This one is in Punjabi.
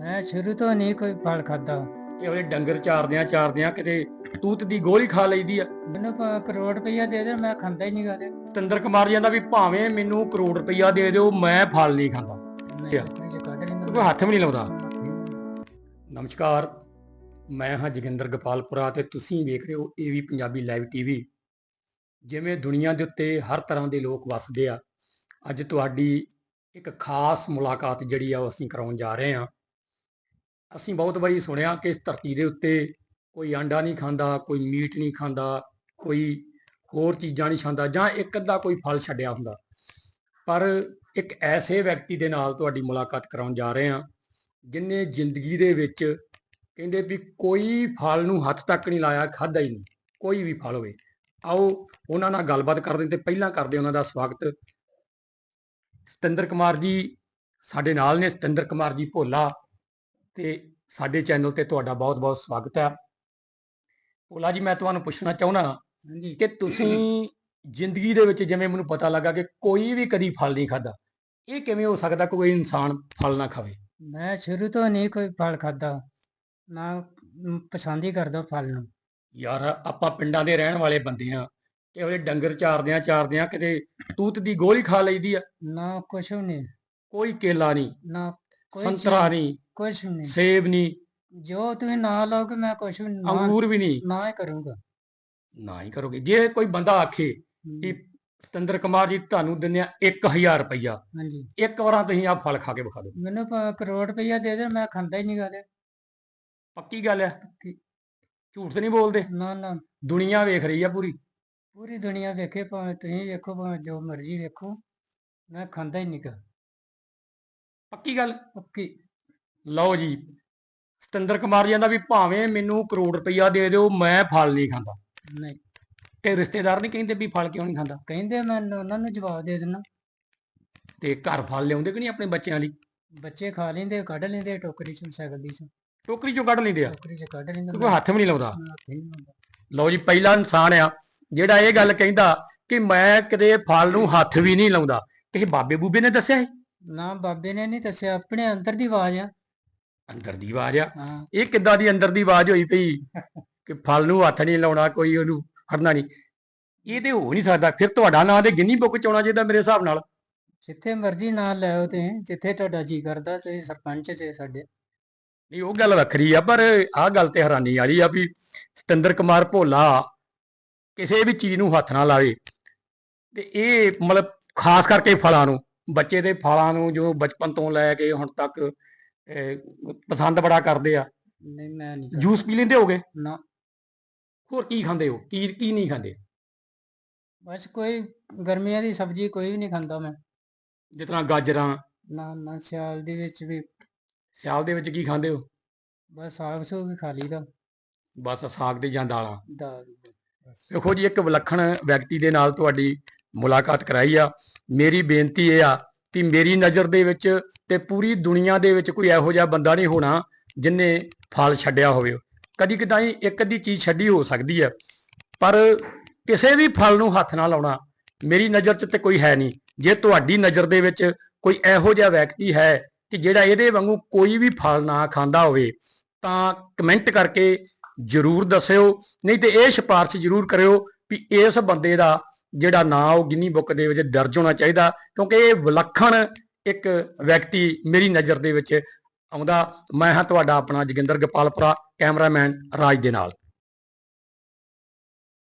ਮੈਂ ਸ਼ੁਰੂ ਤੋਂ ਨਹੀਂ ਕੋਈ ਫਲ ਖਾਦਾ। ਇਹ ਉਹਦੇ ਡੰਗਰ ਚਾਰਦਿਆਂ ਚਾਰਦਿਆਂ ਕਿਤੇ ਤੂਤ ਦੀ ਗੋਲੀ ਖਾ ਲਈਦੀ ਆ। ਮੈਨੂੰ ਭਾਵੇਂ ਕਰੋੜ ਰੁਪਈਆ ਦੇ ਦੇ ਮੈਂ ਖਾਂਦਾ ਹੀ ਨਹੀਂ ਗਾ। ਤੰਦਰ ਕੁਮਾਰ ਜਾਂਦਾ ਵੀ ਭਾਵੇਂ ਮੈਨੂੰ ਕਰੋੜ ਰੁਪਈਆ ਦੇ ਦਿਓ ਮੈਂ ਫਲ ਨਹੀਂ ਖਾਂਦਾ। ਕਿਉਂਕਿ ਹੱਥ ਵੀ ਨਹੀਂ ਲਾਉਂਦਾ। ਨਮਸਕਾਰ ਮੈਂ ਹਾਂ ਜੋਗਿੰਦਰ ਗੋਪਾਲਪੁਰਾ ਤੇ ਤੁਸੀਂ ਵੇਖ ਰਹੇ ਹੋ ਏਵੀ ਪੰਜਾਬੀ ਲਾਈਵ ਟੀਵੀ ਜਿਵੇਂ ਦੁਨੀਆ ਦੇ ਉੱਤੇ ਹਰ ਤਰ੍ਹਾਂ ਦੇ ਲੋਕ ਵੱਸਦੇ ਆ ਅੱਜ ਤੁਹਾਡੀ ਇੱਕ ਖਾਸ ਮੁਲਾਕਾਤ ਜਿਹੜੀ ਆ ਉਹ ਅਸੀਂ ਕਰਾਉਣ ਜਾ ਰਹੇ ਹਾਂ। ਅਸੀਂ ਬਹੁਤ ਵਾਰੀ ਸੁਣਿਆ ਕਿ ਇਸ ਧਰਤੀ ਦੇ ਉੱਤੇ ਕੋਈ ਆਂਡਾ ਨਹੀਂ ਖਾਂਦਾ, ਕੋਈ ਮੀਟ ਨਹੀਂ ਖਾਂਦਾ, ਕੋਈ ਹੋਰ ਚੀਜ਼ਾਂ ਨਹੀਂ ਖਾਂਦਾ ਜਾਂ ਇੱਕ ਅੱਧਾ ਕੋਈ ਫਲ ਛੱਡਿਆ ਹੁੰਦਾ। ਪਰ ਇੱਕ ਐਸੇ ਵਿਅਕਤੀ ਦੇ ਨਾਲ ਤੁਹਾਡੀ ਮੁਲਾਕਾਤ ਕਰਾਉਣ ਜਾ ਰਹੇ ਹਾਂ, ਜਿਨੇ ਜ਼ਿੰਦਗੀ ਦੇ ਵਿੱਚ ਕਹਿੰਦੇ ਵੀ ਕੋਈ ਫਲ ਨੂੰ ਹੱਥ ਤੱਕ ਨਹੀਂ ਲਾਇਆ ਖਾਦਾ ਹੀ ਨਹੀਂ, ਕੋਈ ਵੀ ਫਲ ਹੋਵੇ। ਆਓ ਉਹਨਾਂ ਨਾਲ ਗੱਲਬਾਤ ਕਰਦੇ ਤੇ ਪਹਿਲਾਂ ਕਰਦੇ ਉਹਨਾਂ ਦਾ ਸਵਾਗਤ। ਸਤਿੰਦਰ ਕੁਮਾਰ ਜੀ ਸਾਡੇ ਨਾਲ ਨੇ, ਸਤਿੰਦਰ ਕੁਮਾਰ ਜੀ ਭੋਲਾ। ਤੇ ਸਾਡੇ ਚੈਨਲ ਤੇ ਤੁਹਾਡਾ ਬਹੁਤ-ਬਹੁਤ ਸਵਾਗਤ ਹੈ। ਭੋਲਾ ਜੀ ਮੈਂ ਤੁਹਾਨੂੰ ਪੁੱਛਣਾ ਚਾਹੁੰਦਾ ਹਾਂਜੀ। ਕਿ ਤੁਸੀਂ ਜ਼ਿੰਦਗੀ ਦੇ ਵਿੱਚ ਜਿਵੇਂ ਮੈਨੂੰ ਪਤਾ ਲੱਗਾ ਕਿ ਕੋਈ ਵੀ ਕਦੀ ਫਲ ਨਹੀਂ ਖਾਦਾ ਇਹ ਕਿਵੇਂ ਹੋ ਸਕਦਾ ਕੋਈ ਇਨਸਾਨ ਫਲ ਨਾ ਖਾਵੇ? ਮੈਂ ਸ਼ੁਰੂ ਤੋਂ ਨਹੀਂ ਕੋਈ ਫਲ ਖਾਦਾ ਨਾ ਪਸੰਦ ਹੀ ਕਰਦਾ ਫਲ ਨੂੰ। ਯਾਰ ਆਪਾਂ ਪਿੰਡਾਂ ਦੇ ਰਹਿਣ ਵਾਲੇ ਬੰਦੇ ਆ ਕਿ ਉਹਦੇ ਡੰਗਰ ਚਾਰਦਿਆਂ ਚਾਰਦਿਆਂ ਕਿਤੇ ਤੂਤ ਦੀ ਗੋਲੀ ਖਾ ਲਈਦੀ ਆ। ਨਾ ਕੁਛ ਨਹੀਂ। ਕੋਈ ਕੇਲਾ ਨਹੀਂ ਨਾ ਕੋਈ ਸੰਤਰਾ ਨਹੀਂ ਕੁਛ ਵੀ ਨਹੀਂ। ਸੇਬ ਨਹੀਂ ਜੋ ਤੁਸੀਂ ਨਾ ਲਓਗੇ ਮੈਂ ਕੁਛ ਵੀ ਨਾ ਅੰਗੂਰ ਵੀ ਨਹੀਂ। ਨਾ ਹੀ ਕਰੂੰਗਾ। ਨਾ ਹੀ ਕਰੋਗੇ। ਜੇ ਕੋਈ ਬੰਦਾ ਆਖੇ ਹਮ, ਕਿ ਸਤਿੰਦਰ ਕੁਮਾਰ ਜੀ ਤੁਹਾਨੂੰ ਦਿੰਦੇ ਆ 1000 ਰੁਪਈਆ। ਹਾਂਜੀ। ਇੱਕ ਵਾਰਾਂ ਤੁਸੀਂ ਆ ਫਲ ਖਾ ਕੇ ਵਿਖਾ ਦਿਓ। ਮੈਨੂੰ ਭਾਵੇਂ ਕਰੋੜ ਰੁਪਈਆ ਦੇ ਦੇ ਮੈਂ ਖਾਂਦਾ ਹੀ ਨਹੀਂ ਗਾ ਤੇ ਪੱਕੀ ਗੱਲ ਹੈ। ਝੂਠ ਤਾਂ ਨਹੀਂ ਬੋਲਦੇ? ਨਾ ਨਾ। ਦੁਨੀਆ ਵੇਖ ਰਹੀ ਆ ਪੂਰੀ। ਪੂਰੀ ਦੁਨੀਆ ਵੇਖੇ ਭਾਵੇਂ ਤੁਸੀਂ ਵੇਖੋ ਭਾਵੇਂ ਜੋ ਮਰਜ਼ੀ ਵੇਖੋ ਮੈਂ ਖਾਂਦਾ ਹੀ ਨਹੀਂ ਗਾ। ਪੱਕੀ ਗੱਲ? ਪੱਕੀ। ਲਓ ਜੀ ਸਤਿੰਦਰ ਕੁਮਾਰ ਜੀ ਕਹਿੰਦਾ ਵੀ ਭਾਵੇਂ ਮੈਨੂੰ ਕਰੋੜ ਰੁਪਈਆ ਦੇ ਦਿਓ ਮੈਂ ਫਲ ਨਹੀਂ ਖਾਂਦਾ। ਨਹੀਂ। ਤੇ ਰਿਸ਼ਤੇਦਾਰ ਨਹੀਂ ਕਹਿੰਦੇ ਵੀ ਫਲ ਕਿਉਂ ਨਹੀਂ ਖਾਂਦਾ? ਕਹਿੰਦੇ ਮੈਂ ਉਹਨਾਂ ਨੂੰ ਜਵਾਬ ਦੇ ਦਿੰਦਾ। ਤੇ ਘਰ ਫਲ ਲਿਆਉਂਦੇ ਕਿ ਨਹੀਂ ਆਪਣੇ ਬੱਚਿਆਂ ਲਈ? ਬੱਚੇ ਖਾ ਲੈਂਦੇ ਕੱਢ ਲੈਂਦੇ ਟੋਕਰੀ ਚ ਸਾਈਕਲ ਦੀ ਚ। ਟੋਕਰੀ ਚੋਂ ਕੱਢ ਲੈਂਦੇ ਆ? ਟੋਕਰੀ ਚ ਕੱਢ ਲੈਂਦੇ ਕਿਉਂਕਿ ਹੱਥ ਵੀ ਨਹੀਂ ਲਾਉਂਦਾ? ਹੀ। ਲਓ ਜੀ ਪਹਿਲਾ ਇਨਸਾਨ ਆ ਜਿਹੜਾ ਇਹ ਗੱਲ ਕਹਿੰਦਾ ਕਿ ਮੈਂ ਕਦੇ ਫਲ ਨੂੰ ਹੱਥ ਵੀ ਨਹੀਂ ਲਾਉਂਦਾ। ਕਿਸੇ ਬਾਬੇ ਬੂਬੇ ਨੇ ਦੱਸਿਆ ਸੀ ਨਾ ਬਾਬੇ ਨੇ ਨਹੀਂ ਦੱਸਿਆ ਆਪਣੇ ਅੰਦਰ ਦੀ ਆਵਾਜ਼ ਆ। ਅੰਦਰ ਦੀ ਆਵਾਜ਼ ਆ। ਹਾਂ। ਇਹ ਕਿੱਦਾਂ ਦੀ ਅੰਦਰ ਦੀ ਆਵਾਜ਼ ਹੋਈ ਪਈ? ਕਿ ਫਲ ਨੂੰ ਹੱਥ ਨਹੀਂ ਲਾਉਣਾ ਕੋਈ ਉਹਨੂੰ ਹਟਣਾ ਨਹੀਂ। ਇਹ ਤੇ ਹੋ ਨਹੀਂ ਸਕਦਾ। ਫਿਰ ਤੁਹਾਡਾ ਨਾਂ ਤੇ ਗਿੰਨੀ ਬੁੱਕ ਚ ਆਉਣਾ ਚਾਹੀਦਾ ਮੇਰੇ ਹਿਸਾਬ ਨਾਲ। ਜਿੱਥੇ ਮਰਜ਼ੀ ਨਾਲ ਲੈ ਆਓ ਤੁਸੀਂ ਜਿੱਥੇ ਤੁਹਾਡਾ ਜੀ ਕਰਦਾ ਤੁਸੀਂ ਸਰਪੰਚ ਤੇ ਸਾਡੇ। ਨਹੀਂ ਉਹ ਗੱਲ ਵੱਖਰੀ ਆ ਪਰ ਆਹ ਗੱਲ ਤੇ ਹੈਰਾਨੀ ਵਾਲੀ ਆ ਵੀ ਸਤਿੰਦਰ ਕੁਮਾਰ ਭੋਲਾ ਕਿਸੇ ਵੀ ਚੀਜ਼ ਨੂੰ ਹੱਥ ਨਾ ਲਾਵੇ। ਤੇ ਇਹ ਮਤਲਬ ਖਾਸ ਕਰਕੇ ਫਲਾਂ ਨੂੰ ਬੱਚੇ ਦੇ ਫਲਾਂ ਨੂੰ ਜੋ ਬਚਪਨ ਤੋਂ ਲੈ ਕੇ ਹੁਣ ਤੱਕ ਪਸੰਦ ਬੜਾ ਕਰਦੇ ਆ। ਨਹੀਂ ਮੈਂ ਨਹੀਂ। ਜੂਸ ਪੀ ਲੈਂਦੇ ਹੋਗੇ ਨਾ। ਹੋਰ ਕੀ ਖਾਂਦੇ ਹੋ? ਕੀ ਕੀ ਨਹੀਂ ਖਾਂਦੇ? ਬਸ ਕੋਈ ਗਰਮੀਆਂ ਦੀ ਸਬਜ਼ੀ ਕੋਈ ਵੀ ਨਹੀਂ ਖਾਂਦਾ ਮੈਂ। ਤਰ੍ਹਾਂ ਗਾਜਰਾਂ। ਨਾ ਨਾ ਸਿਆਲ ਦੇ ਵਿੱਚ ਵੀ। ਸਿਆਲ ਦੇ ਵਿੱਚ ਕੀ ਖਾਂਦੇ ਹੋ? ਬਸ ਸਾਗ ਸੂਗ ਵੀ ਖਾ ਲਈਦਾ। ਬਸ ਸਾਗ ਤੇ ਜਾਂ ਦਾਲਾਂ। ਦਾਲ ਵੇਖੋ ਜੀ ਇੱਕ ਵਿਲੱਖਣ ਵਿਅਕਤੀ ਦੇ ਨਾਲ ਤੁਹਾਡੀ ਮੁਲਾਕਾਤ ਕਰਾਈ ਆ। ਮੇਰੀ ਬੇਨਤੀ ਇਹ ਆ ਕਿ ਮੇਰੀ ਨਜ਼ਰ ਦੇ ਵਿੱਚ ਤੇ ਪੂਰੀ ਦੁਨੀਆ ਦੇ ਵਿੱਚ ਕੋਈ ਇਹੋ ਜਿਹਾ ਬੰਦਾ ਨਹੀਂ ਹੋਣਾ ਜਿਨੇ ਫਲ ਛੱਡਿਆ ਹੋਵੇ। ਕਦੀ ਕਦਾਈ ਇੱਕ ਅੱਧੀ ਚੀਜ਼ ਛੱਡੀ ਹੋ ਸਕਦੀ ਹੈ। ਪਰ ਕਿਸੇ ਵੀ ਫਲ ਨੂੰ ਹੱਥ ਨਾ ਲਾਉਣਾ ਮੇਰੀ ਨਜ਼ਰ 'ਚ ਤੇ ਕੋਈ ਹੈ ਨਹੀਂ। ਜੇ ਤੁਹਾਡੀ ਨਜ਼ਰ ਦੇ ਵਿੱਚ ਕੋਈ ਇਹੋ ਜਿਹਾ ਵਿਅਕਤੀ ਹੈ ਕਿ ਜਿਹੜਾ ਇਹਦੇ ਵਾਂਗੂ ਕੋਈ ਵੀ ਫਲ ਨਾ ਖਾਂਦਾ ਹੋਵੇ, ਤਾਂ ਕਮੈਂਟ ਕਰਕੇ ਜਰੂਰ ਦੱਸਿਓ, ਨਹੀਂ ਤੇ ਇਹ ਸਿਫਾਰਿਸ਼ ਜਰੂਰ ਕਰਿਓ ਵੀ ਇਸ ਬੰਦੇ ਦਾ ਜਿਹੜਾ ਨਾਂ ਉਹ ਗਿੰਨੀ ਬੁੱਕ ਦੇ ਵਿੱਚ ਦਰਜ ਹੋਣਾ ਚਾਹੀਦਾ, ਕਿਉਂਕਿ ਇਹ ਵਿਲੱਖਣ ਇੱਕ ਵਿਅਕਤੀ ਮੇਰੀ ਨਜ਼ਰ ਦੇ ਵਿੱਚ ਆਉਂਦਾ। ਮੈਂ ਹਾਂ ਤੁਹਾਡਾ ਆਪਣਾ ਜੋਗਿੰਦਰ ਗੋਪਾਲਪੁਰਾ, ਕੈਮਰਾਮੈਨ ਰਾਜ ਦੇ ਨਾਲ।